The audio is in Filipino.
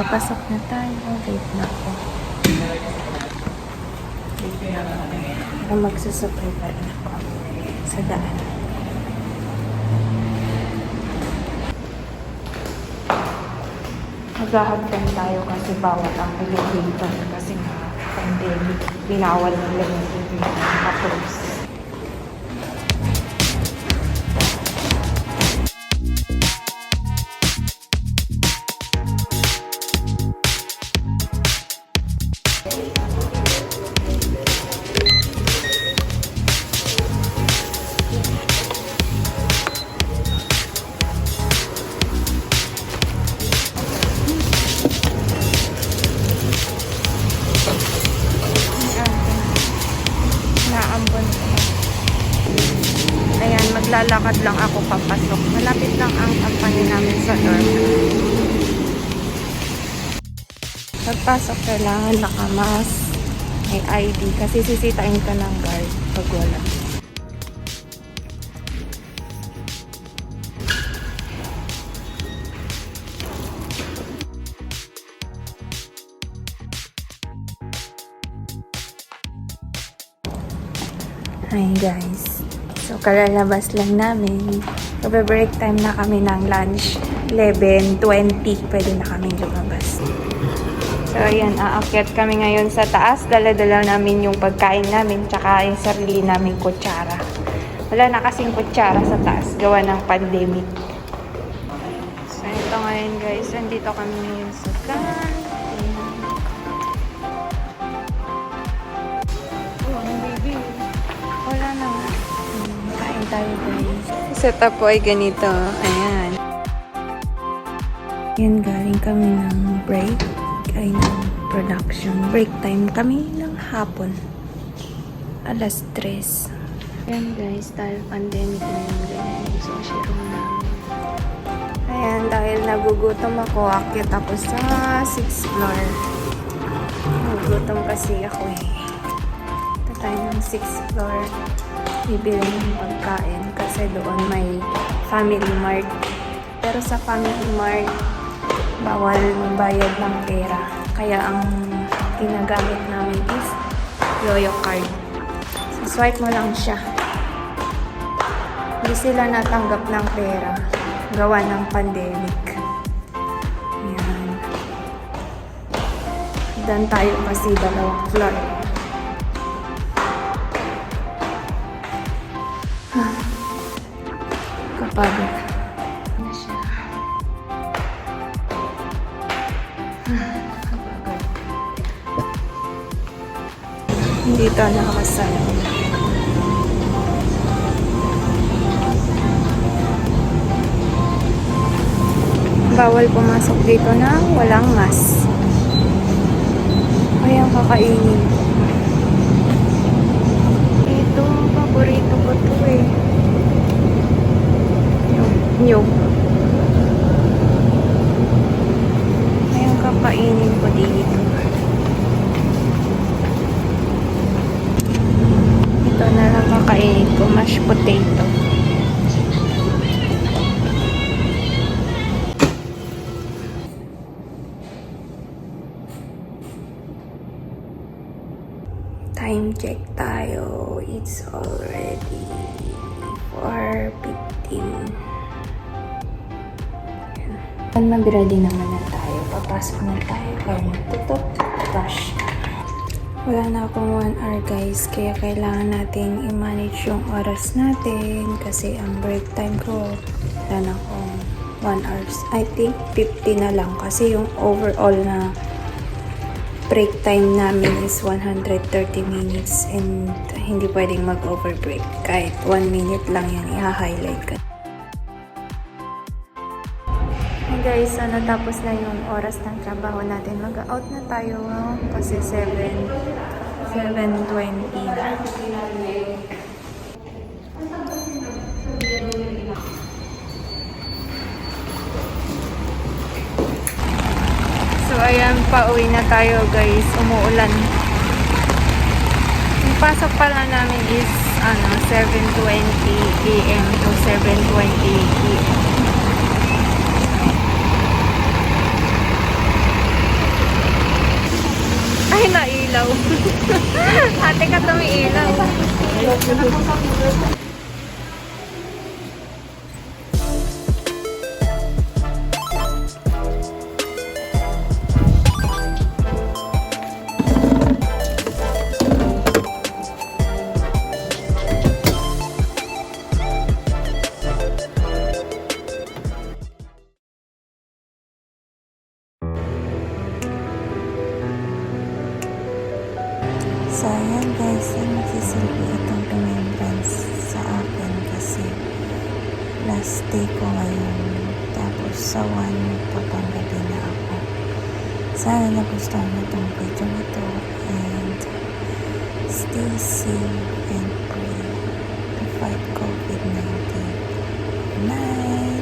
Papasok na tayo. Wait na ako. Para magsusupay pa rin ako sa daan. Maghahagdan tayo kasi bawal ang elevator kasi nga pandemic. Binawal nila yung elevator na-close. Maglalakad lang ako papasok. Malapit lang ang company namin sa dorm. Pagpasok kailangan nakamas, may ID kasi sisitain ka ng guard pag wala. Hi guys. So, kalalabas lang namin. Magbe-break time na kami ng lunch. 11.20. Pwede na kami lumabas. So, ayan. Aakyat kami ngayon sa taas. Dala-dala namin yung pagkain namin. Tsaka yung sarili naming kutsara. Wala na kasing kutsara sa taas. Gawa ng pandemic. So, ito ngayon guys. Nandito kami ngayon sa canteen. Tayo guys. Setup po ay ganito. Ayan. Yan, galing kami ng break. Ay, ng production. Break time kami ng hapon. Alas 3. Ayan guys, dahil pandemic na yung ganyan. So, room namin. Ayan, dahil nagugutom ako, akit ako sa 6th floor. Nagugutom kasi ako eh. Ito tayo ng 6th floor. Bibili ng pagkain kasi doon may family mart. Pero sa family mart, bawal bayad ng pera. Kaya ang ginagamit namin is Yoyo card. So, swipe mo lang siya. Hindi sila natanggap ng pera. Gawa ng pandemic. Ayan. Dan tayo kasi dalawang floor. Kapagod. Na siya. Kapagod. Hindi ito nakakasalaw. Bawal pumasok dito na walang mask. Ay, ang kakainin. Ito, paborito ko to eh. Nyug. Ay, ang kakainin ko dito. Ito na lang kakainin ko, mashed potato. Time check tayo. It's already 4.15. Yan. Mag-ready naman na tayo. Papasok na tayo. Kaya magtutok. Rush. Wala na akong 1 hour guys. Kaya kailangan natin i-manage yung oras natin. Kasi ang break time ko, wala na akong 1 hours. I think 50 na lang. Kasi yung overall na break time namin is 130 minutes and hindi pwedeng mag-over break. Kahit 1 minute lang yan, i-highlight ka. Guys, so natapos na yung oras ng trabaho natin. Mag-out na tayo kasi 7 7.20 na. So, ayan, pauwi na tayo guys. Umuulan. Yung pasok pala namin is ano, 7.20 a.m. to 7.20 p.m. Ata may ilaw. So, ayan guys, ang magsisilbi itong remembrance sa akin kasi last day ko ngayon. Tapos sa one, papanggabi na ako. Sana nagustuhan mo itong video na to and stay safe and pray to fight COVID-19. Good night!